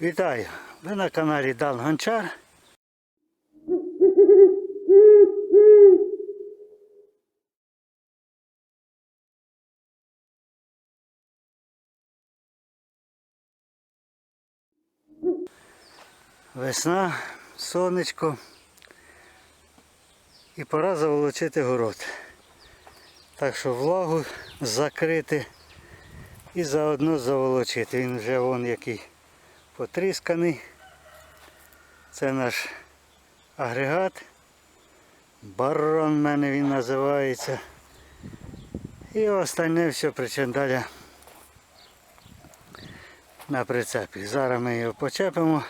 Вітаю! Ви на каналі Дан Гончар. Весна, сонечко. І пора заволочити город. Так що влагу закрити і заодно заволочити. Він вже вон який потрісканий. Це наш агрегат. Барон в мене він називається. І остальне все причиндаля на прицепі. Зараз ми його почепимо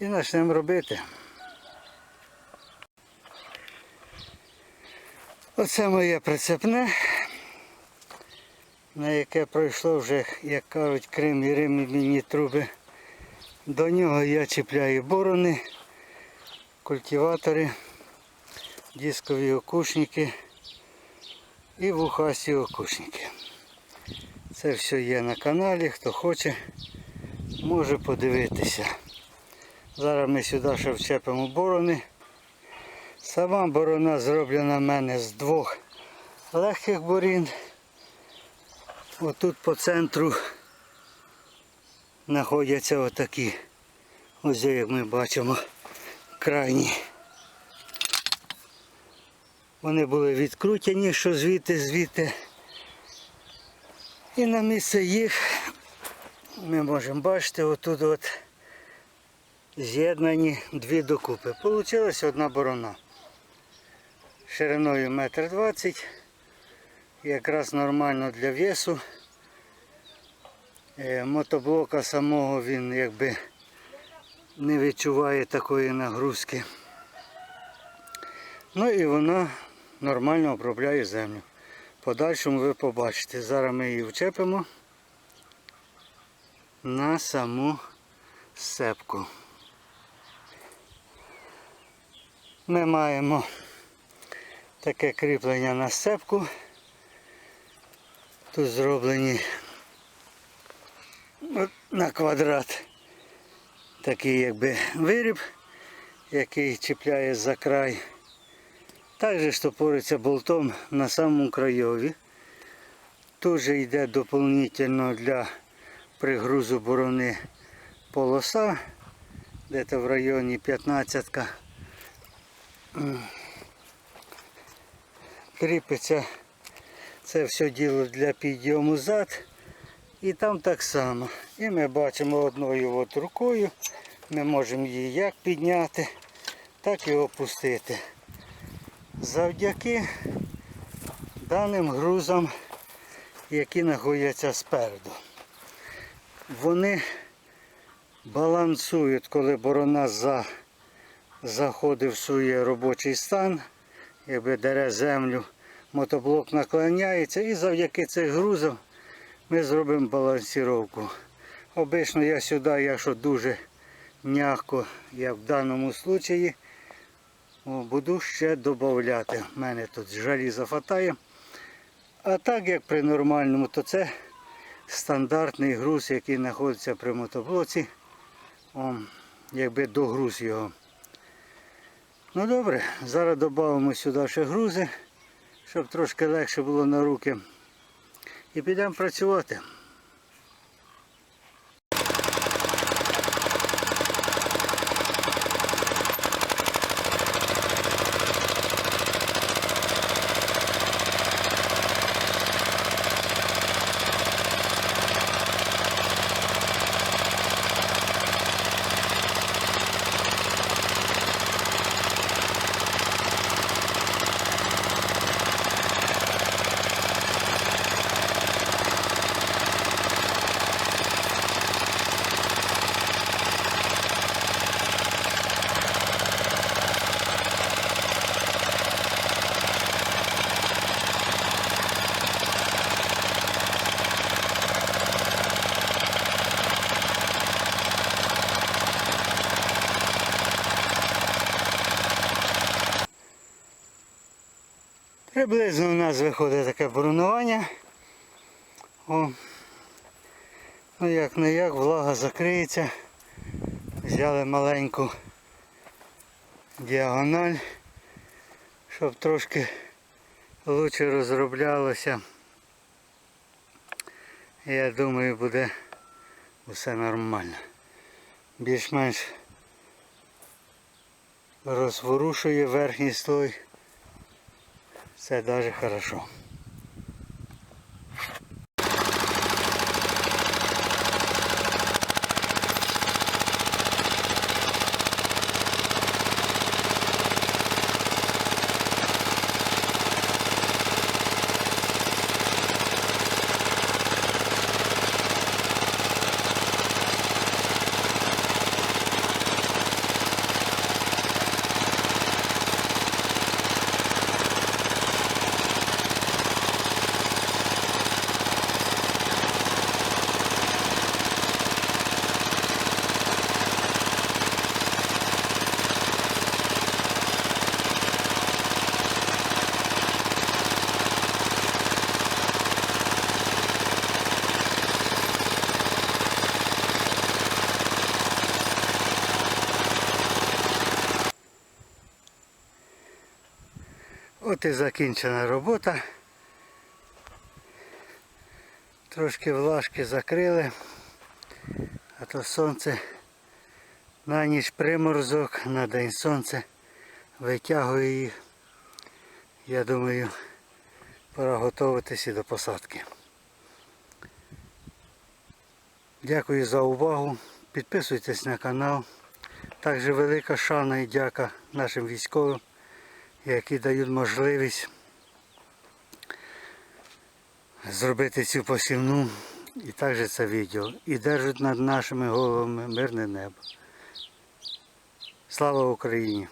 і почнемо робити. Оце моє прицепне, на яке пройшло вже, як кажуть, Крим і ремінні труби. До нього я чіпляю борони, культиватори, дискові окушники і вухасті окушники. Це все є на каналі, хто хоче, може подивитися. Зараз ми сюди ще вчепимо борони. Сама борона зроблена в мене з двох легких борін. Отут по центру знаходяться отакі. Ось як ми бачимо крайні. Вони були відкрутені, що звідти, звідти. І на місце їх ми можемо бачити отут от з'єднані дві докупи. Получилась одна борона. Шириною метр двадцять. Якраз нормально для весу. Е, Мотоблока самого він якби не відчуває такої нагрузки. Ну і вона нормально обробляє землю. Подальшому ви побачите. Зараз ми її вчепимо на саму сепку. Ми маємо таке кріплення на сцепку. Тут зроблені на квадрат такий якби виріб, який чіпляє за край. Також штопориться болтом на самому краєві. Тут же йде доповнительно для пригрузу борони полоса, десь в районі 15 -ка. кріпиться це все діло для підйому зад. І там так само. І ми бачимо одною от рукою. Ми можемо її як підняти, так і опустити. Завдяки даним грузам, які знаходяться спереду. Вони балансують, коли борона за, заходить в свій робочий стан якби дере землю, мотоблок наклоняється і завдяки цих грузам ми зробимо балансіровку. Обично я сюди, якщо дуже м'яко, як в даному випадку, буду ще додати. У мене тут желіза хватає. А так як при нормальному, то це стандартний груз, який знаходиться при мотоблоці. О, якби догруз його. Ну добре, зараз додамо сюди ще грузи, щоб трошки легше було на руки. І підемо працювати. Приблизно у нас виходить таке боронування. О. Ну як не як, влага закриється. Взяли маленьку діагональ, щоб трошки лучше розроблялося. Я думаю, буде все нормально. Більш-менш розворушує верхній слой. Це навіть хорошо. От і закінчена робота. Трошки влажки закрили, а то сонце на ніч приморозок, на день сонце витягує їх. Я думаю, пора готуватися до посадки. Дякую за увагу. Підписуйтесь на канал. Також велика шана і дяка нашим військовим які дають можливість зробити цю посівну і також це відео. І держать над нашими головами мирне небо. Слава Україні!